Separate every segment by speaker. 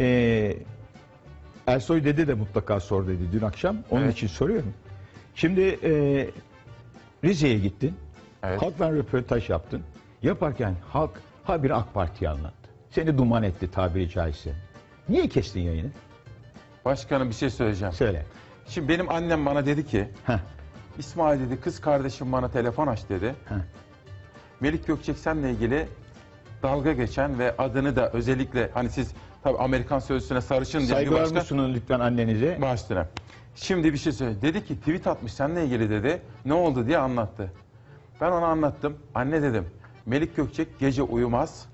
Speaker 1: Ee, Ersoy dede de mutlaka sor dedi dün akşam. Onun
Speaker 2: Evet.
Speaker 1: için soruyorum. Şimdi e, Rize'ye gittin.
Speaker 2: Evet.
Speaker 1: Halkla röportaj yaptın. Yaparken halk habire AK Parti'yi anlattı. Seni duman etti tabiri caizse. Niye kestin yayını?
Speaker 2: Başkanım bir şey söyleyeceğim.
Speaker 1: Söyle.
Speaker 2: Şimdi benim annem bana dedi ki
Speaker 1: Heh,
Speaker 2: İsmail dedi kız kardeşim bana telefon aç dedi.
Speaker 1: heh.
Speaker 2: Melik Gökçeksen'le ilgili dalga geçen ve adını da özellikle hani siz tabii Amerikan sözlüsüne sarışın diye bir
Speaker 1: Saygılar
Speaker 2: başka
Speaker 1: mı sunun lütfen annenize?
Speaker 2: baş üstüne. Şimdi bir şey söyle. Dedi ki tweet atmış seninle ilgili dedi. Ne oldu diye anlattı. Ben ona anlattım. Anne dedim. Melik Gökçek gece uyumaz.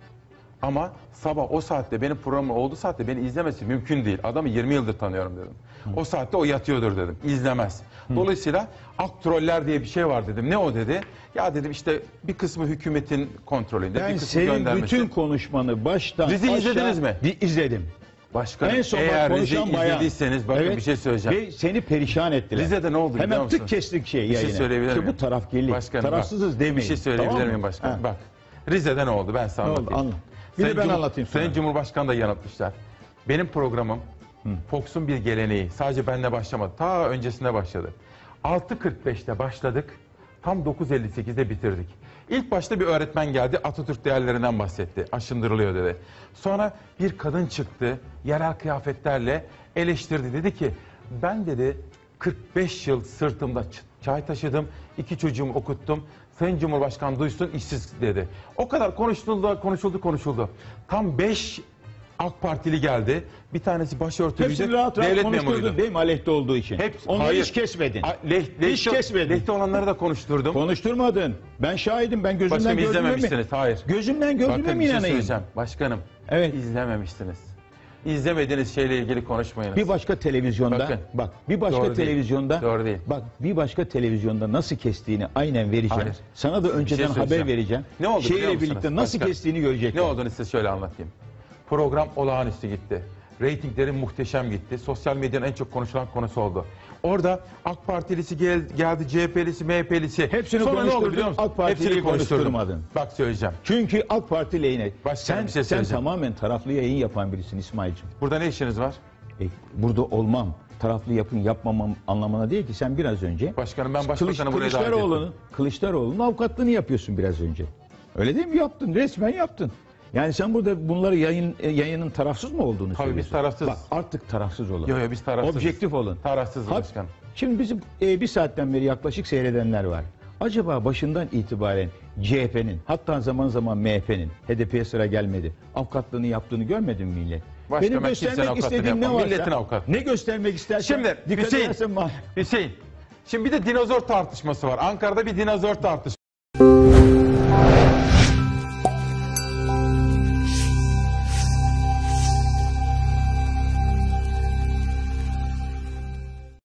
Speaker 2: Ama sabah o saatte benim programım olduğu saatte beni izlemesi mümkün değil. Adamı 20 yıldır tanıyorum dedim. O saatte o yatıyordur dedim. İzlemez. Dolayısıyla ak troller diye bir şey var dedim. Ne o dedi? Ya dedim işte bir kısmı hükümetin kontrolünde, bir kısmı
Speaker 1: senin
Speaker 2: göndermesi.
Speaker 1: bütün konuşmanı baştan
Speaker 2: Dizi
Speaker 1: aşağı-
Speaker 2: izlediniz mi?
Speaker 1: Di- izledim.
Speaker 2: Başkanım
Speaker 1: En son
Speaker 2: eğer
Speaker 1: konuşan
Speaker 2: Rize'yi izlediyseniz bakın
Speaker 1: Evet.
Speaker 2: bir şey söyleyeceğim.
Speaker 1: Ve seni perişan ettiler.
Speaker 2: Rize'de ne oldu biliyor
Speaker 1: Hemen
Speaker 2: musunuz?
Speaker 1: tık kestik şey
Speaker 2: Bir şey söyleyebilir
Speaker 1: İşte
Speaker 2: miyim?
Speaker 1: bu tarafkirlik.
Speaker 2: Başkanım,
Speaker 1: Tarafsızız
Speaker 2: bak,
Speaker 1: demeyin.
Speaker 2: Bir şey söyleyebilir
Speaker 1: Tamam mı?
Speaker 2: miyim başkanım?
Speaker 1: Ha.
Speaker 2: Bak Rize'de ne oldu ben size
Speaker 1: Ne oldu?
Speaker 2: anlatayım.
Speaker 1: Anlat. Bir de
Speaker 2: Sayın
Speaker 1: ben
Speaker 2: Cumhur-
Speaker 1: anlatayım sonra.
Speaker 2: Sayın Cumhurbaşkanı da yanıtmışlar. Benim programım Fox'un bir geleneği. Sadece benle başlamadı. Ta öncesinde başladı. 6.45'te başladık. Tam 9.58'de bitirdik. İlk başta bir öğretmen geldi. Atatürk değerlerinden bahsetti. Aşındırılıyor dedi. Sonra bir kadın çıktı. Yerel kıyafetlerle eleştirdi. Dedi ki ben dedi 45 yıl sırtımda ç- çay taşıdım. iki çocuğumu okuttum. Sayın Cumhurbaşkanı duysun işsiz dedi. O kadar konuşuldu, konuşuldu, konuşuldu. Tam 5 AK Partili geldi. Bir tanesi başörtülüydü.
Speaker 1: Hepsini rahat rahat
Speaker 2: devlet memuruydu.
Speaker 1: değil mi aleyhte olduğu için?
Speaker 2: Hepsi-
Speaker 1: Onları
Speaker 2: hayır.
Speaker 1: hiç kesmedin.
Speaker 2: A- Leh, lehte,
Speaker 1: Hiç kesmedin.
Speaker 2: Lehte olanları da konuşturdum.
Speaker 1: Konuşturmadın. Ben şahidim. Ben gözümden
Speaker 2: Başkanım
Speaker 1: gördüğüme mi?
Speaker 2: izlememişsiniz. Hayır.
Speaker 1: Gözümden gördüğüme mi
Speaker 2: bir şey
Speaker 1: inanayım?
Speaker 2: söyleyeceğim. Başkanım.
Speaker 1: Evet.
Speaker 2: İzlememişsiniz. İzlemediğiniz şeyle ilgili konuşmayınız.
Speaker 1: Bir başka televizyonda
Speaker 2: Bakın.
Speaker 1: bak bir başka
Speaker 2: Doğru değil.
Speaker 1: televizyonda
Speaker 2: Doğru değil.
Speaker 1: bak bir başka televizyonda nasıl kestiğini aynen vereceğim.
Speaker 2: Hayır.
Speaker 1: Sana da önceden
Speaker 2: şey
Speaker 1: haber
Speaker 2: söyleyeceğim.
Speaker 1: vereceğim.
Speaker 2: Ne oldu biliyor
Speaker 1: Şeyle
Speaker 2: musunuz?
Speaker 1: birlikte nasıl
Speaker 2: Başkan,
Speaker 1: kestiğini görecekler.
Speaker 2: Ne olduğunu size şöyle anlatayım. Program olağanüstü gitti. Reytingleri muhteşem gitti. Sosyal medyanın en çok konuşulan konusu oldu. Orada AK Partilisi gel, geldi, CHP'lisi, MHP'lisi.
Speaker 1: Hepsini
Speaker 2: Sonra ne
Speaker 1: konuşturdun,
Speaker 2: biliyor musun?
Speaker 1: AK Parti'yi konuşturmadın.
Speaker 2: Bak söyleyeceğim.
Speaker 1: Çünkü AK Parti lehine. Sen
Speaker 2: şey
Speaker 1: sen tamamen taraflı yayın yapan birisin İsmail'cim.
Speaker 2: Burada ne işiniz var?
Speaker 1: E, burada olmam, taraflı yapın yapmamam anlamına değil ki sen biraz önce
Speaker 2: Başkanım ben
Speaker 1: Kılıç,
Speaker 2: başbakanı buraya davet ettim.
Speaker 1: Kılıçdaroğlu'nun avukatlığını yapıyorsun biraz önce. Öyle değil mi? Yaptın. Resmen yaptın. Yani sen burada bunları yayın e, yayının tarafsız mı olduğunu
Speaker 2: Tabii
Speaker 1: söylüyorsun.
Speaker 2: biz tarafsızız.
Speaker 1: Bak artık tarafsız olun.
Speaker 2: Yok yok biz tarafsızız.
Speaker 1: Objektif olun.
Speaker 2: Tarafsızız
Speaker 1: Hak-
Speaker 2: başkanım.
Speaker 1: Şimdi bizim e, bir saatten beri yaklaşık seyredenler var. Acaba başından itibaren CHP'nin hatta zaman zaman MHP'nin HDP'ye sıra gelmedi. Avukatlığını yaptığını görmedin mi millet?
Speaker 2: Başka
Speaker 1: Benim göstermek istediğim ne varsa
Speaker 2: Milletin avukatı.
Speaker 1: ne göstermek istersen
Speaker 2: Şimdi
Speaker 1: dikkat
Speaker 2: Hüseyin,
Speaker 1: edersen
Speaker 2: Hüseyin. Şimdi bir de dinozor tartışması var. Ankara'da bir dinozor tartışması.